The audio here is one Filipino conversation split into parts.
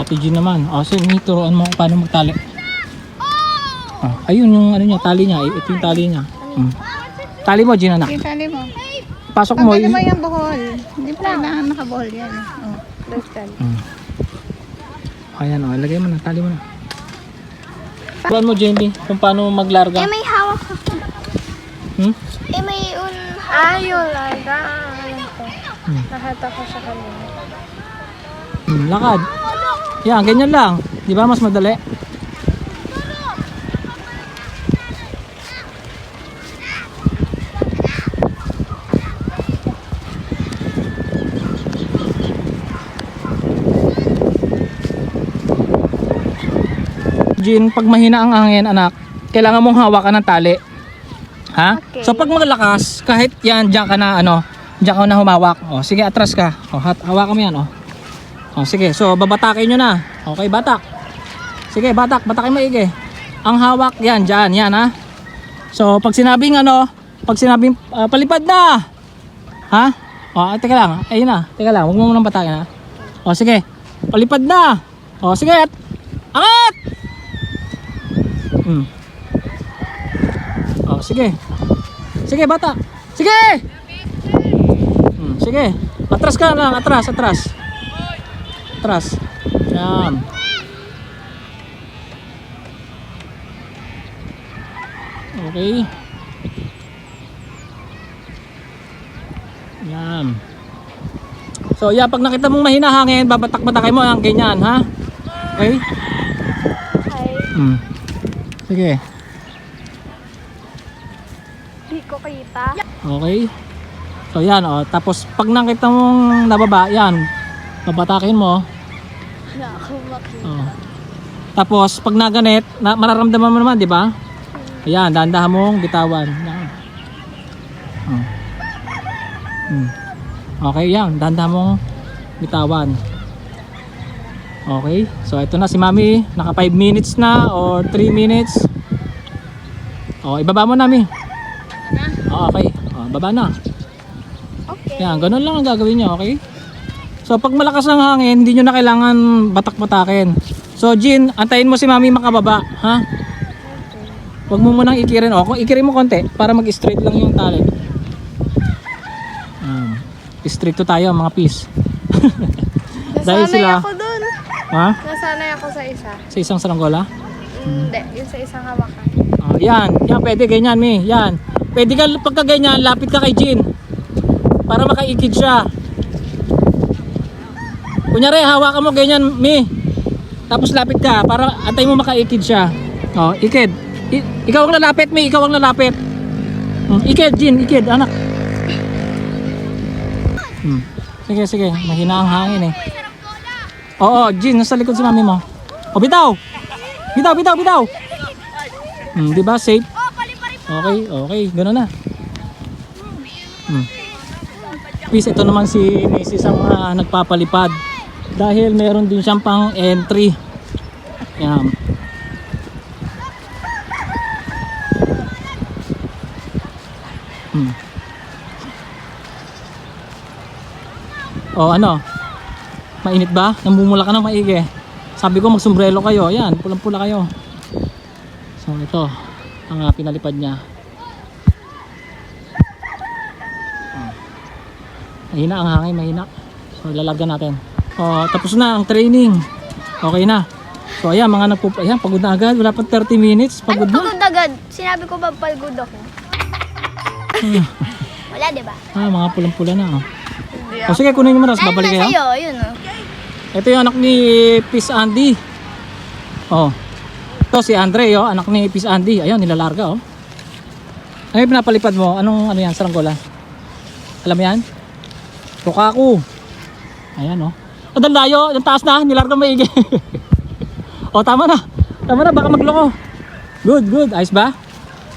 Ate Jean naman. O, sige, may turuan mo kung paano magtali. Oh, ayun yung ano niya, tali niya. Ito yung tali niya. Hmm. Tali mo, Jean, anak. Yung tali mo. Pasok mo. Tanggalin mo i- yung buhol. Hindi pa kailangan nakabuhol yan. Oh, crystal. Hmm. Ayan, o. Lagay mo na. Tali mo na. Turuan mo, Jamie, kung paano maglarga. Eh, may hawak ka. Hmm? Eh, may un... Ayun, laga. Alam ko. Hmm. Nahata ko sa kanila. Hmm, lakad. Yan, ganyan lang. Di ba mas madali? Jean, pag mahina ang hangin, anak, kailangan mong hawakan ng tali. Ha? Okay. So pag malakas, kahit yan, diyan ka na, ano, diyan ka na humawak. O, sige, atras ka. O, hat, hawakan mo yan, o. O, sige, so babatakin nyo na. Okay, batak. Sige, batak, batakin maigi. Ang hawak, yan, dyan, yan, ha. So, pag sinabing, ano, pag sinabing ah, palipad na, ha? O, teka lang, ayun na, teka lang, huwag mo munang batakin, ha. O, sige, palipad na. O, sige, at, angat! Hmm. O, sige. Sige, bata. Sige! Hmm, sige. Atras ka lang, atras, atras. Atras. Yan. Okay. Yan. So, yeah, pag nakita mong mahina hangin, babatak-batakin mo ang ganyan, ha? Okay? Hmm. Sige. Hindi ko kita. Okay? So yan oh, tapos pag nakita mong nababa, yan. Babatakin mo. Wala ako makita. Oh. Tapos pag naganit, na, mararamdaman mo naman, di ba? Ayan, dahan-dahan mong bitawan. Yan. Oh. Hmm. Okay, yan, dahan-dahan mong bitawan. Okay, so ito na si Mami, naka 5 minutes na or 3 minutes. Oh, ibaba mo na, Mi. Oh, okay. Oh, baba na. Okay. Yan, ganun lang ang gagawin nyo, okay? So, pag malakas ang hangin, hindi nyo na kailangan batak-batakin. So, Jin, antayin mo si Mami makababa, ha? Huwag mo munang ikirin. O, ikirin mo konti, para mag-straight lang yung tali. Um, straight to tayo, mga pis. Dahil sila- ako dun. Ha? Nasanay ako sa isa. Sa isang saranggola? Hindi, yung sa isang hawakan. Oh, yan, yan, pwede ganyan, Mi. Yan. Pwede ka, pagka ganyan, lapit ka kay Jin. Para makaikid siya. Kunyari, hawakan mo ganyan, Mi. Tapos lapit ka, para antay mo makaikid siya. Oh, ikid. I- ikaw ang lalapit, Mi. Ikaw ang lalapit. Hmm, ikid, Jin, ikid, anak. Hmm. Sige, sige. Mahina ang hangin eh. Oo, Jin, nasa likod si mami mo. O, bitaw! Bitaw, bitaw, bitaw! Hmm, di ba safe? Okay, okay, gano'n na. Hmm. Please, ito naman si Mrs. ang ah, nagpapalipad. Dahil meron din siyang pang entry. Yan. Hmm. O ano? Mainit ba? Namumula ka ng maigi. Sabi ko magsombrelo kayo. Ayan, pulang-pula kayo. So ito, ang uh, pinalipad niya. Oh. Mahina ang hangin, mahina. So lalagyan natin. Oh, tapos na ang training. Okay na. So ayan, mga nagpup... Ayan, pagod na agad. Wala pa 30 minutes. Pagod Ano na. pagod agad? Sinabi ko ba pagod ako? Wala, di ba? Ah, mga pulang-pula na. Oh. O sige, kunin na. Ano Babalik na kayo. sa'yo? Yun, oh. Ito yung anak ni Peace Andy. Oh. Ito si Andre, oh, anak ni Peace Andy. Ayun, nilalarga, oh. Ano yung pinapalipad mo? Anong ano yan, saranggola? Alam mo yan? Rukaku. Ayan, oh. O, layo, yung taas na, nilarga maigi. o, tama na. Tama na, baka magloko. Good, good. Ayos ba?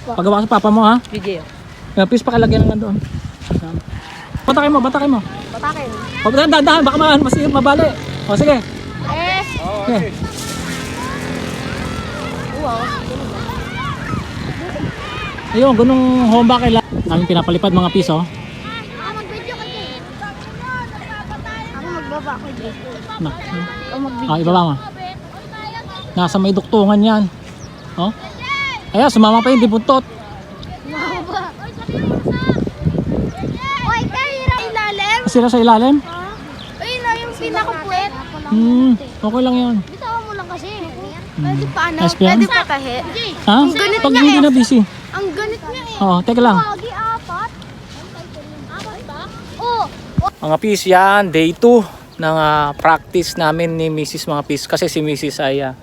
Pagawa sa papa mo, ha? Video. Yeah, please pakalagyan lang doon. Batakin mo, batakin mo. Batakin. O, dahan, dahan, baka ma mas mabali. O, sige. Eh. Okay. Wow. Ayun, ganung homba kailangan. Namin pinapalipad mga piso. Ah, mag-video ka din. Ako magbaba ko dito. Nak. ikaw mag-video. Ah, ibaba mo. Nasa may duktungan yan. Oh. Ayan, sumama pa yung dibuntot. Sila sa ilalim? Uy, na yung pinakapuwet. Hmm, okay lang yan. Bitawa mo lang kasi. Hmm. Pwede pa ano? Nice plan? Pwede pa kahe. Ha? Pag hindi na busy. Ang ganit niya eh. Oo, teka lang. Lagi apat. Apat ba? Oo. Mga pis yan, day 2 ng ah, practice namin ni Mrs. mga pis. Kasi si Mrs. ay ah,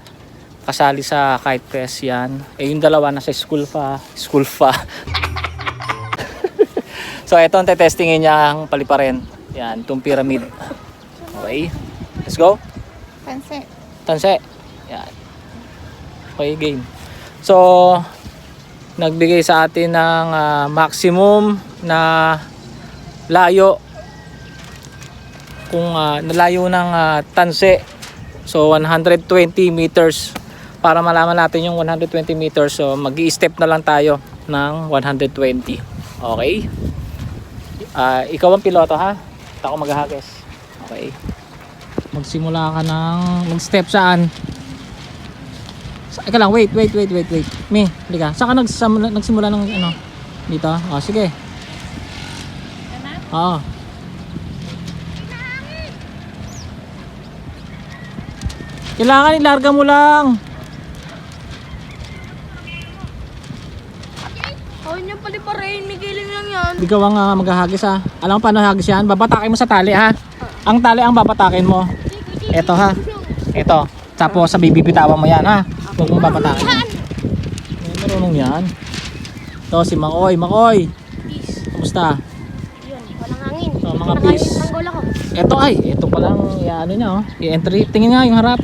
kasali sa kite press yan. Eh yung dalawa nasa school pa. School pa. so ito ang tetestingin niya ang paliparin. Yan, itong pyramid. Okay. Let's go. Panse. Tanse. Yan. Okay, game. So, nagbigay sa atin ng ah, maximum na layo kung ah, nalayo ng ah, tanse. So, 120 meters. Para malaman natin yung 120 meters, so mag step na lang tayo ng 120. Okay? Ah, ikaw ang piloto ha? At ako maghahagis. Okay magsimula ka ng mag-step saan? Sa, ika lang, wait, wait, wait, wait, wait. Me, halika. Saan ka nagsimula, nagsimula ng ano? Dito? O, sige. Oo. Kailangan ilarga mo lang. Oh, niyo pala pa rin. Migiling lang yan. Ikaw ang uh, maghahagis ha. Alam mo paano hagis yan? Babatakin mo sa tali ha. Ang tali ang babatakin mo. Ito ha. Ito. Tapos sa bibibitawan mo yan ha. Huwag mong babatakin. May marunong yan. Ito si Makoy. Makoy. Kumusta? So, mga ako. Ito ay. Ito pa lang. Ano niya oh. I-entry. Tingin nga yung harap.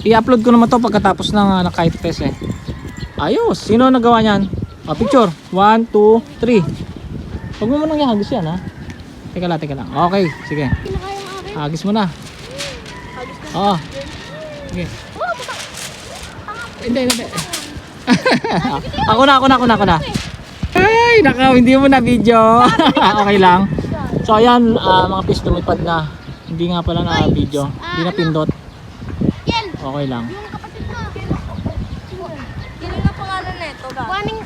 I-upload ko naman to pagkatapos ng uh, kite fest eh. Ayos. Sino nagawa niyan? Oh, picture. 1, 2, 3. Huwag mo munang ihagis yan ha. Teka lang, teka lang. Okay, sige. Hagis mo na. Oo. Sige. Hindi, hindi. ako na, ako na, ako na, ako na. Ay, naka, hindi mo na video. okay lang. So, ayan, ah, mga pis lumipad na. Hindi nga pala na video. Hindi na pindot. Okay lang.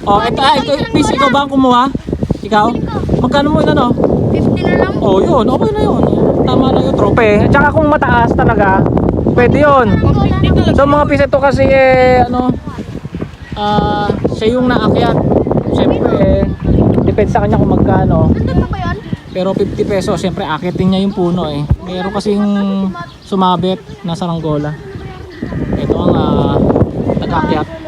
Oh, ito, ah, ito, pis, ikaw ba ang kumuha? Ikaw? Magkano mo inano? 50 na lang. Oh, yun. Okay na yun. Tama na yung trope. At saka kung mataas talaga, pwede yun. So mga pis ito kasi eh, ano, ah, siya yung naakyat. Siyempre, eh, depende sa kanya kung magkano. Nandun na ba yan? Pero 50 pesos, siyempre akitin niya yung puno eh. Meron kasing sumabit na saranggola. Ito ang uh, nag-akyat. Okay.